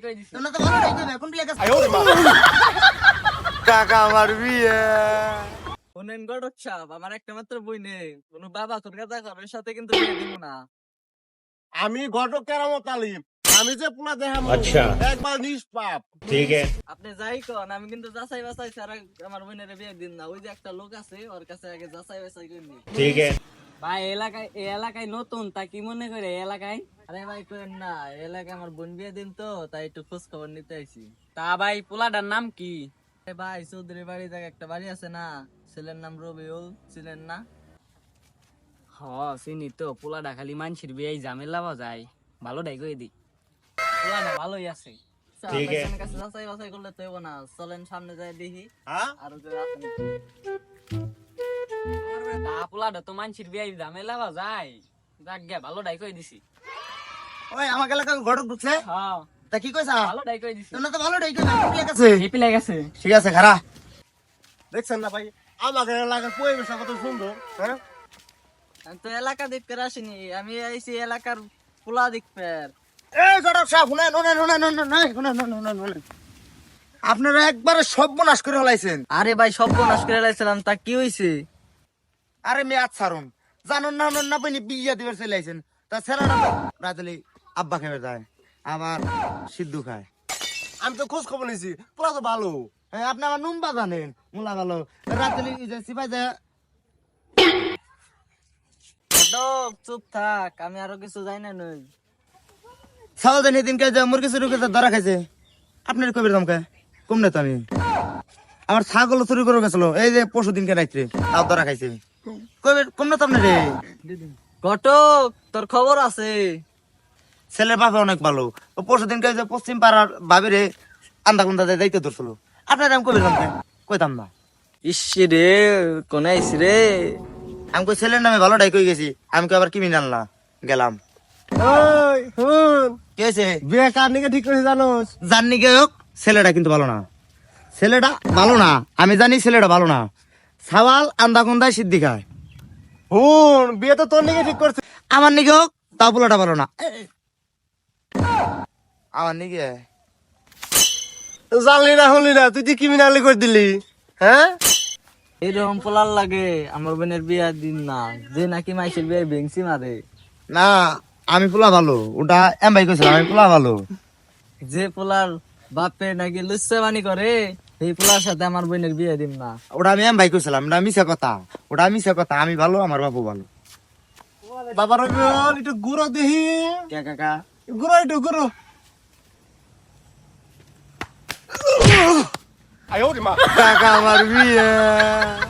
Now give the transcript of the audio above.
আমি গড়ক আমি যে পুনা দেখা আচ্ছা। একবার নিষ্পাপ। ঠিক আপনি যাই কন আমি কিন্তু যাচাই বাছাই ছাড়া আমার বোনের বিয়ে দিন না। ওই যে একটা লোক আছে ওর কাছে আগে যাচাই বাছাই করি ঠিক ভাই এলাকায় এলাকায় নতুন তা কি মনে করে এলাকায়? আরে ভাই করেন না এলাকায় আমার বোন বিয়ে দিন তো তাই একটু খোঁজ খবর নিতে আইছি। তা ভাই পোলাটার নাম কি? ভাই চৌধুরী বাড়ি থেকে একটা বাড়ি আছে না ছেলের নাম রবিউল ছিলেন না? হ চিনি তো পোলাটা খালি মানসির বিয়ে ঝামেলা বাজায়। ভালো ডাই করে দি। পোলাটা ভালোই আছে। ঠিক আছে। কাছে যাচাই বাছাই করলে তো না। চলেন সামনে যাই দেখি। হ্যাঁ? আর যে আছেন তা পোলাটা তো মানসির বিয়ে ঝামেলা বাজায়। যাক গে ভালো ডাই করে দিছি। ওই আমার এলাকা ঘটক ঢুকছে। হ্যাঁ। তা কি কইছা? ভালো ডাই কই দিছে। তোমরা তো ভালো ডাই কই হিপি ঠিক আছে খারা। দেখছেন না ভাই আমার এলাকার পরিবেশ কত সুন্দর হ্যাঁ? তো এলাকা দেখতে আসিনি আমি আইছি এলাকার পোলা দেখতে এই ঘটক সাহেব শুনেন শুনেন শুনেন শুনেন শুনেন শুনেন শুনেন আপনারা একবারে সর্বনাশ করে ফেলাইছেন। আরে ভাই সর্বনাশ করে ফেলাইছিলাম তা কি হইছে? আরে মেয়াদ ছাড়ুন। জানুন না না বিয়া দিবার চলে আইছেন। তা ছেড়া রাজলি আব্বা খেয়ে যায় আবার সিদ্ধু খায়। আমি তো খোঁজ খবর নিছি পুরা তো ভালো। হ্যাঁ, আপনি আমার নুম্বা জানেন মুলা ভালো। রাতলি যে সিপাই যায় চুপ থাক আমি আরও কিছু যাই না নই। দেন যে মুরগি চুরি করে ধরা খাইছে। আপনার কবির দামকে? কম না তো আমি। আমার ছাগল চুরি করে গেছিল এই যে পরশু দিনকে রাত্রে তাও ধরা খাইছে। কবির কম না তো আপনার? রে ঘটক তোর খবর আছে। ছেলের বাপে অনেক ভালো। ও পরশু দিনকে যে পশ্চিম পাড়ার ভাবিরে আন্দা কুন্দা দায়িত্ব ধরছিল। আপনার আমি কবির দামকে কইতাম না। ইসি রে কোন আইসি রে? আমি কই ছেলের নামে ভালো ডাই কই গেছি আমি কই আবার কিমি জানলা গেলাম। ওই হুন কি বিয়ে কার নিকে ঠিক করে জানোস? জাননি কে হোক ছেলেটা কিন্তু ভালো না। ছেলেটা ভালো না আমি জানি ছেলেটা ভালো না। সাওয়াল আন্দা কুন্দায় সিদ্ধি খায়। হুন বিয়ে তো তোর নিকে ঠিক করছে। আমার নিকে হোক তা পোলাটা ভালো না। আমার নিকে। জানলি না হলি না তুই যে ক্রিমিনালি করে দিলি হ্যাঁ? এরকম পোলার লাগে আমার বোনের বিয়ার দিন না। যে নাকি মাইসের বিয়ে ভেংসি মারে। না আমি পোলা ভালো ওটা এম ভাই কইছিলাম আমি পোলা ভালো। যে পোলার বাপে নাকি লুচ্ছাবানি করে এই পোলার সাথে আমার বোনের বিয়ে দিন না। ওটা আমি এম ভাই কইছিলাম ওটা মিশা কথা ওটা মিশা কথা আমি ভালো আমার বাবু ভালো। বাবা রবিউল একটু গুঁড়ো দেখি কে কাকা গুঁড়ো একটু গুঁড়ো। あよりま。仲悪いね。